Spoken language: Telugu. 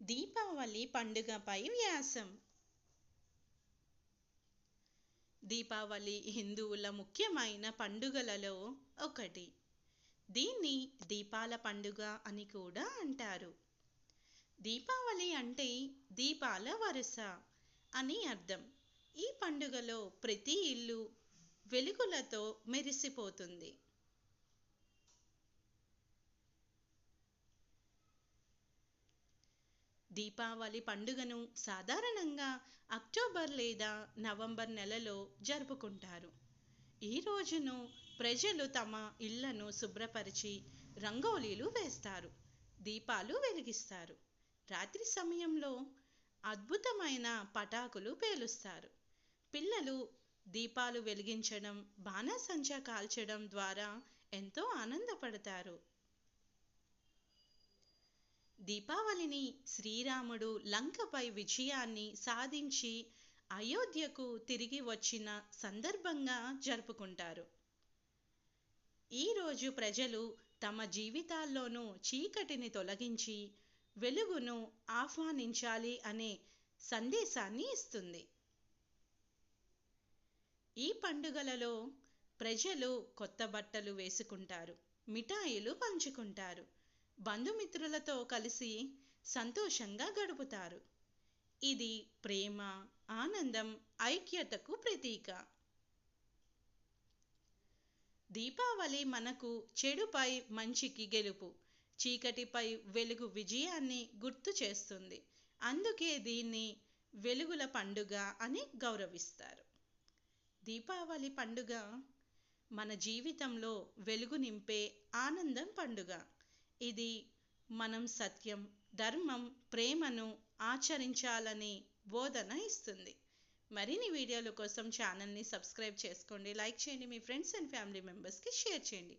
దీపావళి పండుగపై వ్యాసం. దీపావళి హిందువుల ముఖ్యమైన పండుగలలో ఒకటి. దీన్ని దీపాల పండుగ అని కూడా అంటారు. దీపావళి అంటే దీపాల వరుస అని అర్థం. ఈ పండుగలో ప్రతి ఇల్లు వెలుగులతో మెరిసిపోతుంది. దీపావళి పండుగను సాధారణంగా అక్టోబర్ లేదా నవంబర్ నెలలో జరుపుకుంటారు. ఈ రోజును ప్రజలు తమ ఇళ్ళను శుభ్రపరిచి రంగోలీలు వేస్తారు దీపాలు వెలిగిస్తారు. రాత్రి సమయంలో అద్భుతమైన పటాకులు పేలుస్తారు. పిల్లలు దీపాలు వెలిగించడం బాణసంచా కాల్చడం ద్వారా ఎంతో ఆనందపడతారు. దీపావళిని శ్రీరాముడు లంకపై విజయాన్ని సాధించి అయోధ్యకు తిరిగి వచ్చిన సందర్భంగా జరుపుకుంటారు. ఈరోజు ప్రజలు తమ జీవితాల్లోనూ చీకటిని తొలగించి వెలుగును ఆహ్వానించాలి అనే సందేశాన్ని ఇస్తుంది. ఈ పండుగలలో ప్రజలు కొత్త బట్టలు వేసుకుంటారు మిఠాయిలు పంచుకుంటారు బంధుమిత్రులతో కలిసి సంతోషంగా గడుపుతారు. ఇది ప్రేమ ఆనందం ఐక్యతకు ప్రతీక. దీపావళి మనకు చెడుపై మంచికి గెలుపు చీకటిపై వెలుగు విజయాన్ని గుర్తు చేస్తుంది. అందుకే దీన్ని వెలుగుల పండుగ అని గౌరవిస్తారు. దీపావళి పండుగ మన జీవితంలో వెలుగు నింపే ఆనందం పండుగ. ఇది మనం సత్యం ధర్మం ప్రేమను ఆచరించాలని బోధన ఇస్తుంది. మరిన్ని వీడియోల కోసం ఛానల్ని సబ్స్క్రైబ్ చేసుకోండి లైక్ చేయండి మీ ఫ్రెండ్స్ అండ్ ఫ్యామిలీ మెంబర్స్కి షేర్ చేయండి.